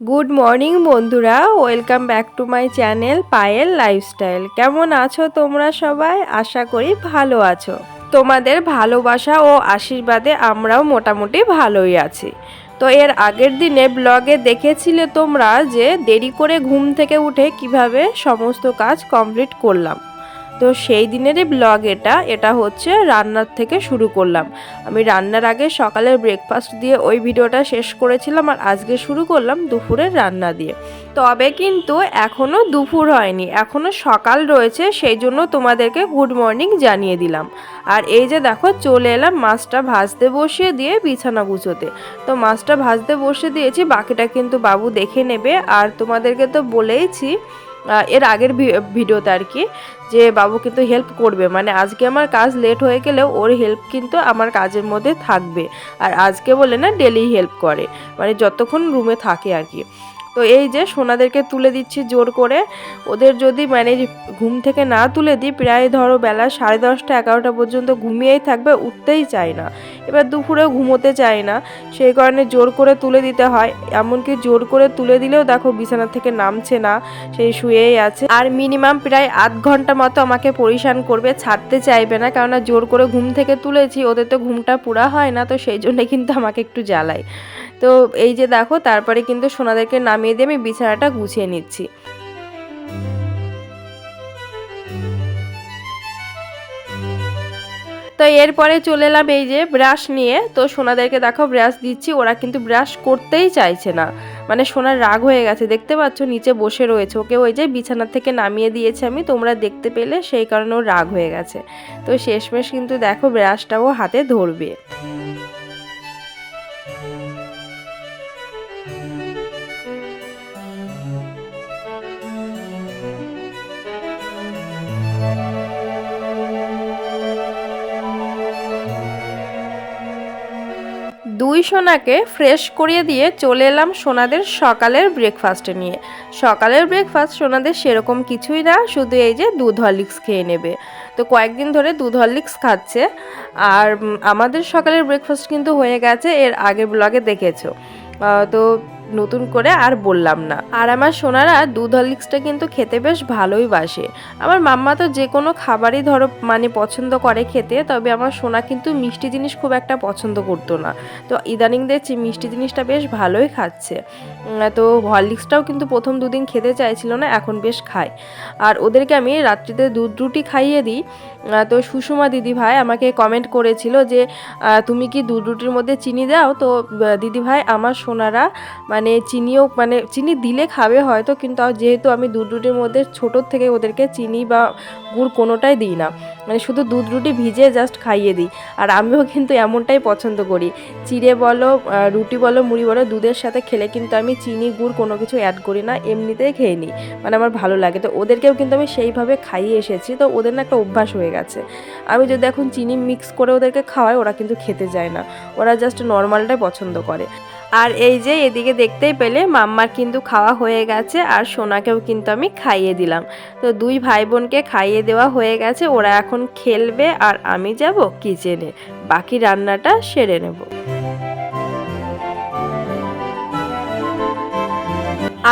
Good morning বন্ধুরা। Welcome back to my channel Payal lifestyle কেমন আছো তোমরা সবাই? আশা করি ভালো আছো। তোমাদের ভালোবাসা ও আশীর্বাদে আমরাও মোটামুটি ভালোই আছি। তো এর আগের দিনে ব্লগে দেখেছিলে তোমরা যে দেরি করে ঘুম থেকে উঠে কীভাবে সমস্ত কাজ কমপ্লিট করলাম। তো সেই দিনেরই ব্লগ এটা। এটা হচ্ছে রান্নার থেকে শুরু করলাম। আমি রান্নার আগে সকালের ব্রেকফাস্ট দিয়ে ওই ভিডিওটা শেষ করেছিলাম আর আজকে শুরু করলাম দুপুরের রান্না দিয়ে। তবে কিন্তু এখনও দুপুর হয়নি এখনও সকাল রয়েছে, সেই জন্য তোমাদেরকে গুড মর্নিং জানিয়ে দিলাম। আর এই যে দেখো, চলে এলাম মাছটা ভাজতে বসিয়ে দিয়ে বিছানা গুছোতে। তো মাছটা ভাজতে বসিয়ে দিয়েছি, বাকিটা কিন্তু বাবু দেখে নেবে। আর তোমাদেরকে তো বলেইছি এর আগের ভিডিওতে আর কি, যে বাবু কিন্তু হেল্প করবে। মানে আজকে আমার কাজ লেট হয়ে গেলেও ওর হেল্প কিন্তু আমার কাজের মধ্যে থাকবে। আর আজকে বলে না ডেলি হেল্প করে। মানে যতক্ষণ রুমে থাকে আর কি। তো এই যে সোনাদেরকে তুলে দিচ্ছি জোর করে। ওদের যদি মানে ঘুম থেকে না তুলে দিই, প্রায় ধরো বেলা সাড়ে দশটা, এগারোটা পর্যন্ত ঘুমিয়েই থাকবে, উঠতেই চায় না। এবার দুপুরে ঘুমোতে চায় না, সেই কারণে জোর করে তুলে দিতে হয়। এমনকি জোর করে তুলে দিলেও দেখো বিছানা থেকে নামছে না সেই শুয়েই আছে। আর মিনিমাম প্রায় আধ ঘণ্টা মতো আমাকে পরিশান করবে, ছাড়তে চাইবে না, কেননা জোর করে ঘুম থেকে তুলেছি, ওদের তো ঘুমটা পুরা হয় না, তো সেই জন্য কিন্তু আমাকে একটু জ্বালায়। তো এই যে দেখো, তারপরে কিন্তু সোনাদেরকে নামিয়ে দিয়ে আমি বিছানাটা গুছিয়ে নিচ্ছি। তো এরপরে চলে এলাম এই যে ব্রাশ নিয়ে। তো সোনাদেরকে দেখো ব্রাশ দিচ্ছি, ওরা কিন্তু ব্রাশ করতেই চাইছে না। মানে সোনার রাগ হয়ে গেছে, দেখতে পাচ্ছ? নিচে বসে রয়েছে। ওকে ওই যে বিছানা থেকে নামিয়ে দিয়েছে আমি, তোমরা দেখতে পেলে সেই কারণে ও রাগ হয়ে গেছে। তো শেষমেশ কিন্তু দেখো ব্রাশটাও হাতে ধরবে। সোনাকে ফ্রেশ করিয়ে দিয়ে চলে এলাম সোনাদের সকালের ব্রেকফাস্টে নিয়ে। সকালের ব্রেকফাস্ট সোনাদের সেরকম কিছুই না, শুধু এই যে দুধ হরলিক্স খেয়ে নেবে। তো কয়েকদিন ধরে দুধ হরলিক্স খাচ্ছে, আর আমাদের সকালের ব্রেকফাস্ট কিন্তু হয়ে গেছে, এর আগের ব্লগে দেখেছ। তো নতুন করে আর বললাম না। আর আমার সোনারা দুধ হরলিক্সটা কিন্তু খেতে বেশ ভালোই বাসে। আমার মাম্মা তো যে কোনো খাবারই ধরো মানে পছন্দ করে খেতে, তবে আমার সোনা কিন্তু মিষ্টি জিনিস খুব একটা পছন্দ করতো না। তো ইদানিং দেখছি মিষ্টি জিনিসটা বেশ ভালোই খাচ্ছে। তো হরলিক্সটাও কিন্তু প্রথম দুদিন খেতে চাইছিল না, এখন বেশ খায়। আর ওদেরকে আমি রাত্রিতে দুধ রুটি খাইয়ে দিই। তো সুষমা দিদি ভাই আমাকে কমেন্ট করেছিল যে তুমি কি দুধ রুটির মধ্যে চিনি দাও? তো দিদি ভাই, আমার সোনারা মানে চিনিও মানে চিনি দিলে খাবে হয়তো, কিন্তু যেহেতু আমি দুধ রুটির মধ্যে ছোটোর থেকে ওদেরকে চিনি বা গুড় কোনোটাই দিই না মানে শুধু দুধ রুটি ভিজে জাস্ট খাইয়ে দিই। আর আমিও কিন্তু এমনটাই পছন্দ করি। চিড়ে বলো রুটি বলো, মুড়ি বলো, দুধের সাথে খেলে কিন্তু আমি চিনি, গুড় কোনো কিছু অ্যাড করি না, এমনিতেই খেয়ে নিই। মানে আমার ভালো লাগে। তো ওদেরকেও কিন্তু আমি সেইভাবে খাইয়ে এসেছি, তো ওদের না একটা অভ্যাস হয়ে গেছে। আমি যদি এখন চিনি মিক্স করে ওদেরকে খাওয়াই, ওরা কিন্তু খেতে যায় না। ওরা জাস্ট নর্মালটাই পছন্দ করে। আর এই যে এদিকে দেখতেই পেলে মাম্মার কিন্তু খাওয়া হয়ে গেছে আর সোনাকেও কিন্তু আমি খাইয়ে দিলাম। তো দুই ভাই বোনকে খাইয়ে দেওয়া হয়ে গেছে, ওরা এখন খেলবে আর আমি যাব কিচেনে। বাকি রান্নাটা সেরে নেব।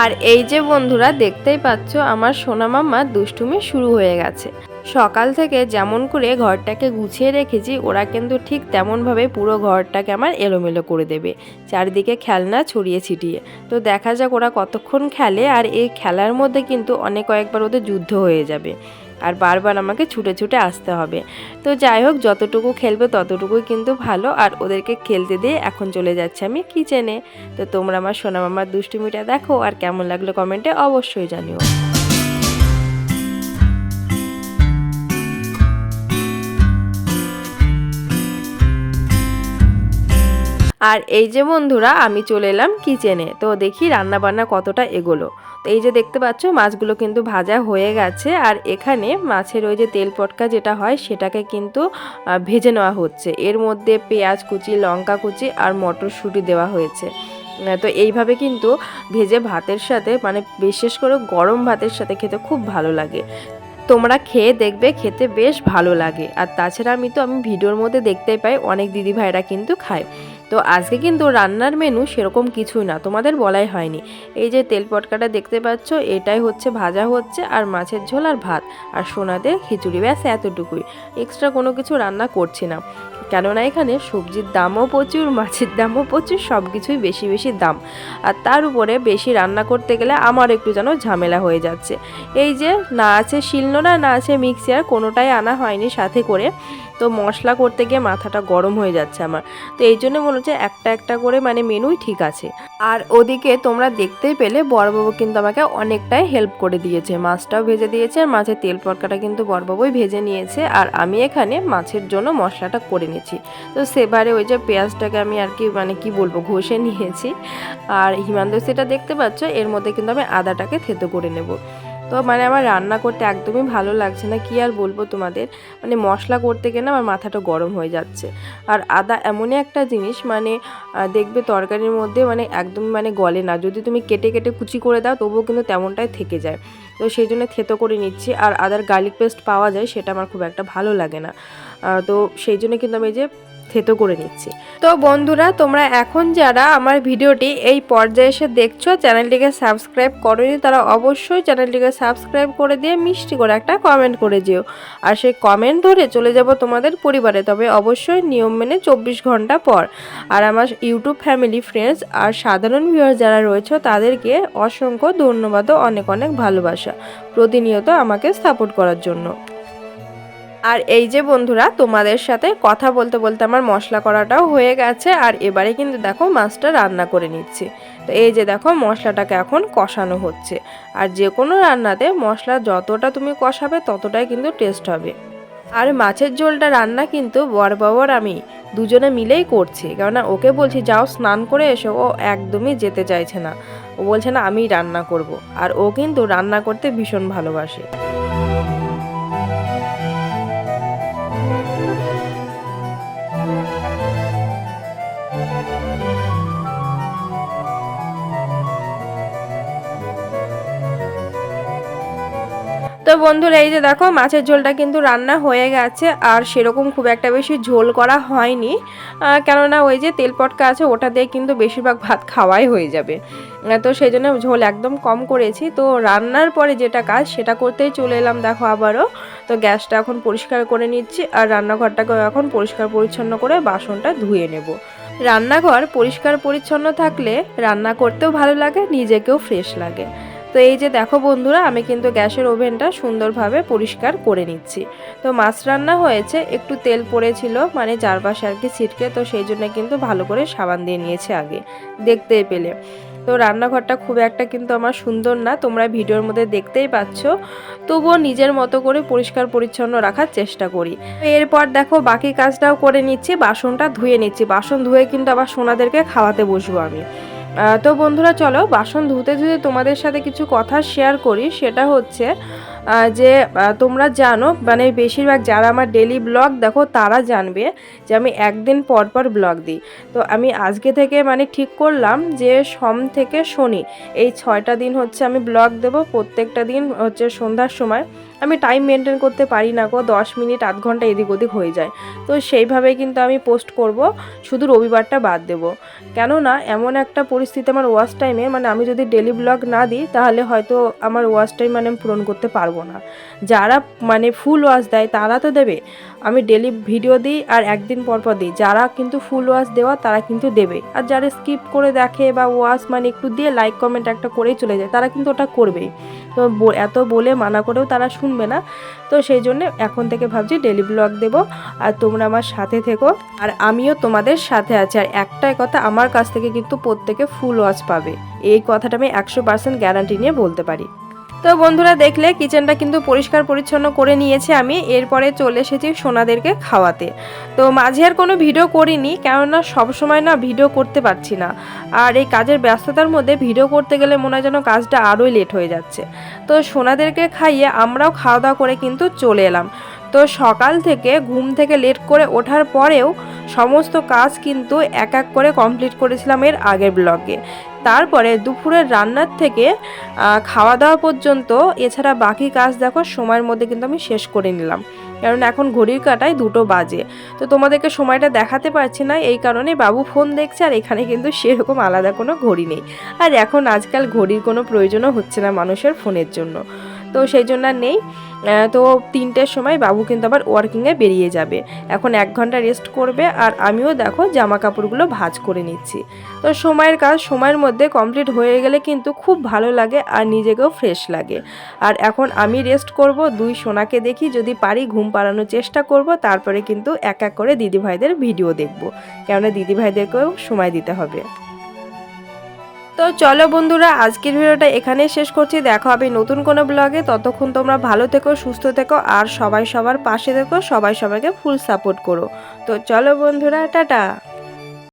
আর এই যে বন্ধুরা, দেখতেই পাচ্ছ আমার সোনা মাম্মা দুষ্টুমি শুরু হয়ে গেছে। সকাল থেকে যেমন করে ঘরটাকে গুছিয়ে রেখেছি, ওরা কিন্তু ঠিক তেমনভাবে পুরো ঘরটাকে আমার এলোমেলো করে দেবে। চারিদিকে খেলনা ছড়িয়ে ছিটিয়ে। তো দেখা যাক ওরা কতক্ষণ খেলে, আর এই খেলার মধ্যে কিন্তু অনেক কয়েকবার ওদের যুদ্ধ হয়ে যাবে। আর বারবার আমাকে ছুটে ছুটে আসতে হবে। তো যাই হোক, যতটুকু খেলবে ততটুকুই কিন্তু ভালো। আর ওদেরকে খেলতে দিয়ে এখন চলে যাচ্ছে আমি কিচেনে। তো তোমরা আমার সোনা মামার দুষ্টুমিটা দেখো, আর কেমন লাগল কমেন্টে অবশ্যই জানিও। আর এই যে বন্ধুরা, আমি চলে এলাম কিচেনে তো দেখি রান্না বান্না কতটা এগোলো। তো এই যে দেখতে পাচ্ছ, মাছগুলো কিন্তু ভাজা হয়ে গেছে। আর এখানে মাছের ওই যে তেল পটকা যেটা হয়, সেটাকে কিন্তু ভেজে নেওয়া হচ্ছে। এর মধ্যে পেঁয়াজ কুচি, লঙ্কা কুচি আর মটরশুঁটি দেওয়া হয়েছে। তো এইভাবে কিন্তু ভেজে ভাতের সাথে মানে বিশেষ করে গরম ভাতের সাথে খেতে খুব ভালো লাগে। তোমরা খেয়ে দেখবে, খেতে বেশ ভালো লাগে। আর তাছাড়া আমি তো, আমি ভিডিওর মধ্যে দেখতেই পাই, অনেক দিদি ভাইরা কিন্তু খায়। তো আজকে কিন্তু রান্নার মেনু সেরকম কিছুই না, তোমাদের বলাই হয়নি। এই যে তেল পটকাটা দেখতে পাচ্ছ, এটাই হচ্ছে ভাজা হচ্ছে আর মাছের ঝোল আর ভাত। আর সোনাতে খিচুড়ি, ব্যাস এতটুকুই। এক্সট্রা কোনো কিছু রান্না করছি না। কেননা এখানে সবজির দামও প্রচুর, মাছের দামও প্রচুর সব কিছুই বেশি বেশি দাম। আর তার উপরে বেশি রান্না করতে গেলে আমার একটু যেন ঝামেলা হয়ে যাচ্ছে। এই যে না আছে শিলনোড়া, না আছে মিক্সিয়ার, কোনোটাই আনা হয়নি সাথে করে। তো মশলা করতে গিয়ে মাথাটা গরম হয়ে যাচ্ছে আমার। তো এই জন্য হচ্ছে একটা একটা করে মানে মেনুই ঠিক আছে। আর ওদিকে তোমরা দেখতেই পেলে বড়বাবু কিন্তু আমাকে অনেকটাই হেল্প করে দিয়েছে। মাছটাও ভেজে দিয়েছে আর মাছের তেল পরকাটা কিন্তু বড়বাবুই ভেজে নিয়েছে আর আমি এখানে মাছের জন্য মশলাটা করে নিয়েছি। তো সেবারে ওই যে পেঁয়াজটাকে আমি আর কি মানে কি বলব ঘষে নিয়েছি। আর হিমান্ত সেটা দেখতে পাচ্ছ এর মধ্যে কিন্তু আমি আদাটাকে থেতো করে নেব। তো মানে আমার রান্না করতে একদমই ভালো লাগছে না, কি আর বলব তোমাদের? মানে মশলা করতে না আমার মাথাটা গরম হয়ে যাচ্ছে। আর আদা এমনই একটা জিনিস মানে দেখবে তরকারির মধ্যে মানে একদম মানে গলে না। যদি তুমি কেটে কেটে কুচি করে দাও, তবুও কিন্তু তেমনটাই থেকে যায়। তো সেই জন্য থেতো করে নিচ্ছি। আর আদার গার্লিক পেস্ট পাওয়া যায়, সেটা আমার খুব একটা ভালো লাগে না। তো সেই জন্য কিন্তু আমি যে থেতো করে নিচ্ছি। তো বন্ধুরা, তোমরা এখন যারা আমার ভিডিওটি এই পর্যায়ে এসে দেখছ, চ্যানেলটিকে সাবস্ক্রাইব করোনি, তারা অবশ্যই চ্যানেলটিকে সাবস্ক্রাইব করে দিয়ে মিষ্টি করে একটা কমেন্ট করে যেও। আর সেই কমেন্ট ধরে চলে যাব তোমাদের পরিবারে, তবে অবশ্যই নিয়ম মেনে চব্বিশ ঘণ্টা পর। আর আমার ইউটিউব ফ্যামিলি ফ্রেন্ডস আর সাধারণ ভিউয়ার যারা রয়েছে, তাদেরকে অসংখ্য ধন্যবাদ ও অনেক অনেক ভালোবাসা প্রতিনিয়ত আমাকে সাপোর্ট করার জন্য। আর এই যে বন্ধুরা, তোমাদের সাথে কথা বলতে বলতে আমার মশলা করাটাও হয়ে গেছে, আর এবারে কিন্তু দেখো মাছটা রান্না করে নিচ্ছি। তো এই যে দেখো মশলাটাকে এখন কষানো হচ্ছে। আর যে কোনো রান্নাতে মশলা যতটা তুমি কষাবে ততটাই কিন্তু টেস্ট হবে। আর মাছের ঝোলটা রান্না কিন্তু বর বরবাবর আমি দুজনে মিলেই করছি। কেননা ওকে বলছি, যাও স্নান করে এসো, ও একদমই যেতে চাইছে না। ও বলছে, না আমি রান্না করব। আর ও কিন্তু রান্না করতে ভীষণ ভালোবাসে। তো বন্ধুরা, এই যে দেখো, মাছের ঝোলটা কিন্তু রান্না হয়ে গেছে, আর সেরকম খুব একটা বেশি ঝোল করা হয়নি। কেননা ওই যে তেল পটকা আছে, ওটা দিয়ে কিন্তু বেশিরভাগ ভাত খাওয়াই হয়ে যাবে। তো সেই জন্য ঝোল একদম কম করেছি। তো রান্নার পরে যেটা কাজ, সেটা করতেই চলে এলাম দেখো আবারও। তো গ্যাসটা এখন পরিষ্কার করে নিচ্ছি, আর রান্নাঘরটাকেও এখন পরিষ্কার পরিচ্ছন্ন করে বাসনটা ধুয়ে নেব। রান্নাঘর পরিষ্কার পরিচ্ছন্ন থাকলে রান্না করতেও ভালো লাগে, নিজেকেও ফ্রেশ লাগে। তো এই যে দেখো বন্ধুরা, আমি কিন্তু গ্যাসের ওভেনটা সুন্দরভাবে পরিষ্কার করে নিচ্ছি। তো মাছ রান্না হয়েছে, একটু তেল পড়েছিল মানে চারপাশে আর কি ছিটকে, তো সেই জন্য কিন্তু ভালো করে সাবান দিয়ে নিয়েছে আগে দেখতেই পেলে। তো রান্নাঘরটা খুব একটা কিন্তু আমার সুন্দর না, তোমরা ভিডিওর মধ্যে দেখতেই পাচ্ছ। তবুও নিজের মতো করে পরিষ্কার পরিচ্ছন্ন রাখার চেষ্টা করি। এরপর দেখো বাকি কাজটাও করে নিচ্ছি, বাসনটা ধুয়ে নিচ্ছি। বাসন ধুয়ে কিন্তু আবার সোনাদেরকে খাওয়াতে বসবো আমি। তো বন্ধুরা, চলো বাসন ধুতে ধুতে তোমাদের সাথে কিছু কথা শেয়ার করি। সেটা হচ্ছে যে তোমরা জানো মানে বেশিরভাগ যারা আমার ডেলি ব্লগ দেখো, তারা জানবে যে আমি একদিন পর পর ব্লগ দিই। তো আমি আজকে থেকে মানে ঠিক করলাম যে, সোম থেকে শনি, এই ছয়টা দিন হচ্ছে আমি ব্লগ দেব। প্রত্যেকটা দিন হচ্ছে সন্ধ্যার সময়। আমি টাইম মেনটেন করতে পারি না গো, দশ মিনিট আধ ঘণ্টা এদিক ওদিক হয়ে যায়। তো সেইভাবে কিন্তু আমি পোস্ট করব, শুধু রবিবারটা বাদ দেব। কেননা, এমন একটা পরিস্থিতি আমার ওয়াশ টাইমে মানে আমি যদি ডেলি ব্লগ না দিই, তাহলে হয়তো আমার ওয়াশ টাইম মানে আমি পূরণ করতে পারব না। যারা মানে ফুল ওয়াশ দেয়, তারা তো দেবে। আমি ডেলি ভিডিও দিই আর একদিন পর পর দিই। যারা কিন্তু ফুল ওয়াচ দেওয়া, তারা কিন্তু দেবে। আর যারা স্কিপ করে দেখে বা ওয়াচ মানে একটু দিয়ে লাইক কমেন্ট একটা করেই চলে যায়, তারা কিন্তু ওটা করবেই। তো এত বলে মানা করেও তারা শুনবে না। তো সেই জন্য এখন থেকে ভাবছি ডেলি ব্লগ দেব। আর তোমরা আমার সাথে থেকো। আর আমিও তোমাদের সাথে আছি। আর একটাই কথা, আমার কাছ থেকে কিন্তু প্রত্যেকে ফুল ওয়াচ পাবে। এই কথাটা আমি একশো পার্সেন্ট গ্যারান্টি নিয়ে বলতে পারি। তো বন্ধুরা দেখলে, কিচেনটা কিন্তু পরিষ্কার পরিচ্ছন্ন করে নিয়েছি আমি। এরপরে চলে এসেছি সোনাদেরকে খাওয়াতে। তো মাঝে আর কোনো ভিডিও করিনি, কেননা সবসময় না ভিডিও করতে পারছি না। আর এই কাজের ব্যস্ততার মধ্যে ভিডিও করতে গেলে মনে হয় যেন কাজটা আরোই লেট হয়ে যাচ্ছে। তো সোনাদেরকে খাইয়ে আমরাও খাওয়া দাওয়া করে কিন্তু চলে এলাম। তো সকাল থেকে, ঘুম থেকে লেট করে ওঠার পরেও সমস্ত কাজ কিন্তু এক এক করে কমপ্লিট করেছিলাম এর আগের ব্লগে। তারপরে দুপুরের রান্নার থেকে খাওয়া দাওয়া পর্যন্ত, এছাড়া বাকি কাজ দেখো সময়ের মধ্যে কিন্তু আমি শেষ করে নিলাম। কারণ এখন ঘড়ির কাটায় দুটো বাজে। তো তোমাদেরকে সময়টা দেখাতে পারছি না, এই কারণে বাবু ফোন দেখছে আর এখানে কিন্তু সেরকম আলাদা কোনো ঘড়ি নেই। আর এখন আজকাল ঘড়ির কোনো প্রয়োজনও হচ্ছে না মানুষের ফোনের জন্য। তো সেই জন্য আর নেই। তো তিনটের সময় বাবু কিন্তু আবার ওয়ার্কিংয়ে বেরিয়ে যাবে। এখন এক ঘণ্টা রেস্ট করবে আর আমিও দেখো জামা কাপড়গুলো ভাজ করে নিচ্ছি। তো সময়ের কাজ সময়ের মধ্যে কমপ্লিট হয়ে গেলে কিন্তু খুব ভালো লাগে আর নিজেকেও ফ্রেশ লাগে। আর এখন আমি রেস্ট করব, দুই সোনাকে দেখি যদি পারি ঘুম পাড়ানোর চেষ্টা করব, তারপরে কিন্তু এক এক করে দিদিভাইদের ভিডিও দেখব। কেননা দিদিভাইদেরকেও সময় দিতে হবে। তো চলো বন্ধুরা, আজকের ভিডিওটা এখানে শেষ করছি। দেখা হবে নতুন কোনো ব্লগে। ততক্ষণ তোমরা ভালো থেকো, সুস্থ থেকো, আর সবাই সবার পাশে থেকো, সবাই সবাইকে ফুল সাপোর্ট করো। তো চলো বন্ধুরা, টাটা।